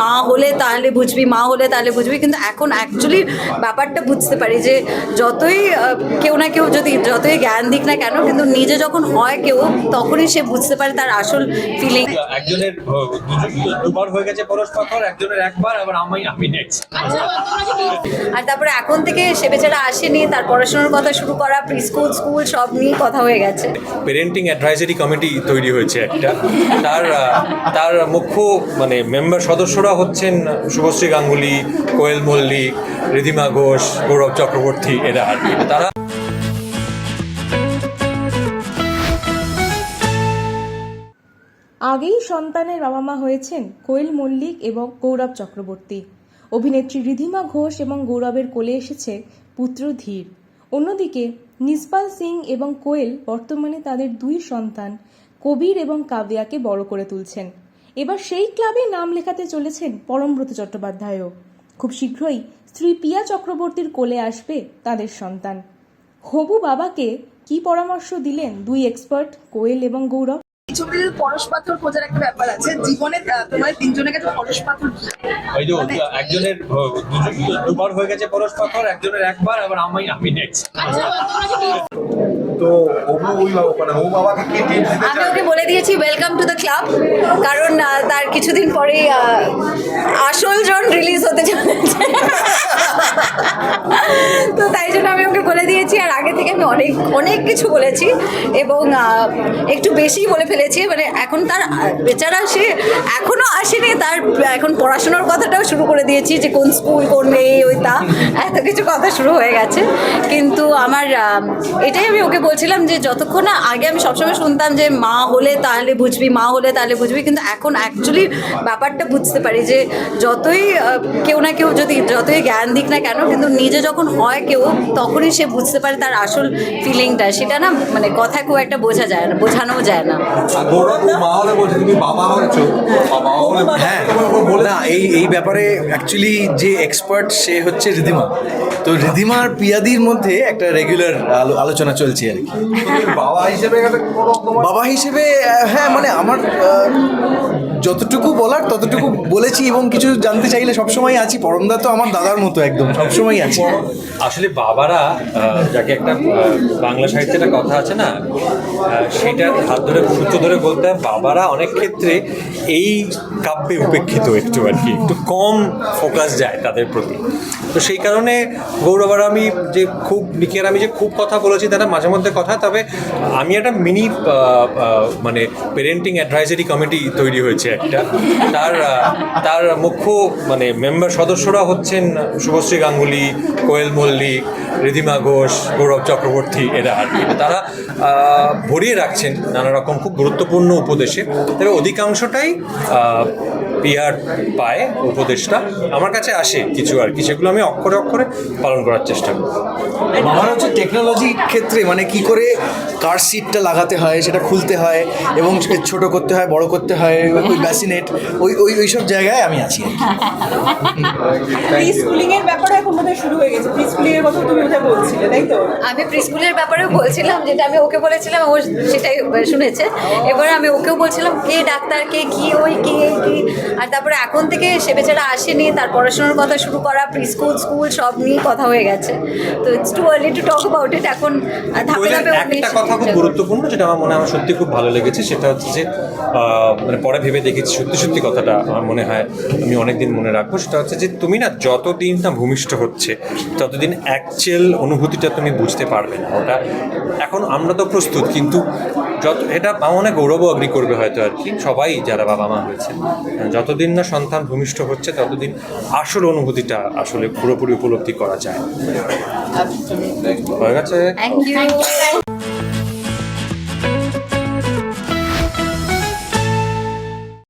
মা হলে তাহলে বুঝবি মা হলে তাহলে বুঝবি। কিন্তু এখন অ্যাকচুয়ালি ব্যাপারটা বুঝতে পারি যে যতই কেউ না কেউ যদি যতই জ্ঞান দিক না কেন কিন্তু নিজে যখন হয় কেউ তখনই সে বুঝতে পারে তার আসল ফিলিং একজনের দুবার হয়ে গেছে পরশ পাথর একজনের একবার আবার আমি আমি নেক্সট আর তারপরে এখন থেকে সে বেচারা আসেনি তার পড়াশোনার কথা শুরু করা প্রি স্কুল স্কুল সব নিয়ে কথা হয়ে গেছে। পেরেন্টিং অ্যাডভাইজারি কমিটি তৈরি হয়েছে একটা। তার তার মুখ্য মানে মেম্বার সদস্যরা হচ্ছেন শুভশ্রী গাঙ্গুলি, কোয়েল মল্লিক, রিধিমা ঘোষ, গৌরব চক্রবর্তী, এরা আর কি। তারা আগেই সন্তানের বাবা মা হয়েছেন কোয়েল মল্লিক এবং গৌরব চক্রবর্তী। অভিনেত্রী রিধিমা ঘোষ এবং গৌরবের কোলে এসেছে পুত্র ধীর। অন্যদিকে নিসপাল সিং এবং কোয়েল বর্তমানে তাদের দুই সন্তান, কবির এবং কাব্যাকে বড় করে তুলছেন। এবার সেই ক্লাবে নাম লেখাতে চলেছেন পরমব্রত চট্টোপাধ্যায়ও। খুব শীঘ্রই স্ত্রী পিয়া চক্রবর্তীর কোলে আসবে তাদের সন্তান। হবু বাবাকে কি পরামর্শ দিলেন দুই এক্সপার্ট কোয়েল এবং গৌরব? ছবিতে পরশ পাথর খোঁজার একটা ব্যাপার আছে জীবনে তোমার তিনজনের কাছে পরশ পাথর ওই যে একজনের দুবার হয়ে গেছে পরশ পাথর একজনের একবার আবার আমি আমি নেক্সট তো অবু মানে ও বাবাকে কি টিপস দিতে আমি ওকে বলে দিয়েছি ওয়েলকাম টু দ্য ক্লাব কারণ তার কিছুদিন পরেই আসল জন রিলিজ হতে চলেছে তো তাই জন্য আমি ওকে বলে দিয়েছি আর আগে থেকে আমি অনেক অনেক কিছু বলেছি এবং একটু বেশি বলে ফেলেছি। মানে এখন তার, বেচারা সে এখনও আসেনি, তার, এখন পড়াশোনার কথাটাও শুরু করে দিয়েছি যে কোন স্কুল, কোন এই ওই তা। এত কিছু কথা শুরু হয়ে গেছে। কিন্তু আমার এটাই আমি ওকে বলছিলাম যে যতক্ষণ না আগে আমি সবসময় শুনতাম যে মা হলে তাহলে বুঝবি, মা হলে তাহলে বুঝবি, কিন্তু এখন অ্যাকচুয়ালি ব্যাপারটা বুঝতে পারি যে যতই কেউ না কেউ যদি, যতই জ্ঞান দিক না কেন, কিন্তু নিজে যখন হয় কেউ, তখনই সে বুঝতে পারে তার আসল ফিলিংটা সেটা না মানে কথা খুব একটা বোঝা যায় না বোঝানোও যায় না। গৌরব ও হলে বলছে তুমি বাবা হয়েছো। হ্যাঁ না এই এই ব্যাপারে অ্যাকচুয়ালি যে এক্সপার্ট সে হচ্ছে রিধিমা। তো রিধিমার পিয়াদির মধ্যে একটা রেগুলার আলোচনা চলছে আর কি। বাবা হিসেবে বাবা হিসেবে হ্যাঁ মানে আমার যতটুকু বলার, ততটুকু বলেছি এবং কিছু জানতে চাইলে সবসময় আছি। পরমদা তো আমার দাদার মতো একদম সবসময় আছি। আসলে বাবারা যাকে একটা বাংলা সাহিত্যে একটা কথা আছে না সেটার হাত ধরে সূত্র ধরে বলতে হয়, বাবারা অনেক ক্ষেত্রে এই কাব্যে উপেক্ষিত একটু আর কি, একটু কম ফোকাস যায় তাদের প্রতি। তো সেই কারণে গৌরব আর আমি যে খুব নিকি আর আমি যে খুব কথা বলেছি, তারা মাঝে মধ্যে কথা, তবে আমি একটা মিনি মানে পেরেন্টিং অ্যাডভাইজারি কমিটি তৈরি হয়েছে একটা তার তার মুখ্য মানে মেম্বার সদস্যরা হচ্ছেন শুভশ্রী গাঙ্গুলি কোয়েল মল্লিক রিধিমা ঘোষ গৌরব চক্রবর্তী এরা আর কি। তারা ভরিয়ে রাখছেন নানা রকম খুব গুরুত্বপূর্ণ উপদেশে। তবে অধিকাংশটাই পিয়ার পায় উপদেশটা। আমার কাছে আসে কিছু আর কি সেগুলো আমি অক্ষরে অক্ষরে পালন করার চেষ্টা করি। আমার হচ্ছে টেকনোলজির ক্ষেত্রে মানে কি করে কার সিটটা লাগাতে হয় সেটা খুলতে হয় এবং ছোট করতে হয় বড় করতে হয় ওই ব্যাসিনেট ওই ওই ওই সব জায়গায় আমি আছি স্কুলিং এর ব্যাপারে এখন বোধহয় শুরু হয়ে গেছে। স্কুলিং এর কথা তুমি বোধহয় বলছিলে তাই তো? আমি প্রি স্কুলের ব্যাপারেও বলছিলাম যেটা আমি ওকে বলেছিলাম ও সেটাই শুনেছে। এবার আমি ওকেও বলছিলাম কে ডাক্তার কে কি ওই কি এই কি। আর তারপরে এখন থেকে সে বেচারা আসেনি তার পড়াশোনার কথা শুরু করা প্রি স্কুল সব নিয়ে কথা হয়ে গেছে। তো it's too early to talk about it এখন ধাপে ধাপে একটা কথা খুব গুরুত্বপূর্ণ যেটা আমার মনে হয় আমার সত্যি খুব ভালো লেগেছে সেটা হচ্ছে যে মানে পরে ভেবে দেখেছি সত্যি সত্যি কথাটা আমার মনে হয় আমি অনেকদিন মনে রাখব সেটা হচ্ছে যে তুমি না যতদিন না ভূমিষ্ঠ হচ্ছে ততদিন অ্যাকচুয়াল অনুভূতিটা তুমি বুঝতে পারবে না। ওটা এখন আমরা তো প্রস্তুত কিন্তু যত এটা আমার মনে গৌরব গৌরবও অগ্রি করবে হয়তো আর কি সবাই যারা বাবা মা হয়েছে। যতদিন না সন্তান ভূমিষ্ঠ হচ্ছে ততদিন আসল অনুভূতিটা আসলে পুরোপুরি উপলব্ধি করা যায়। হয়ে গেছে?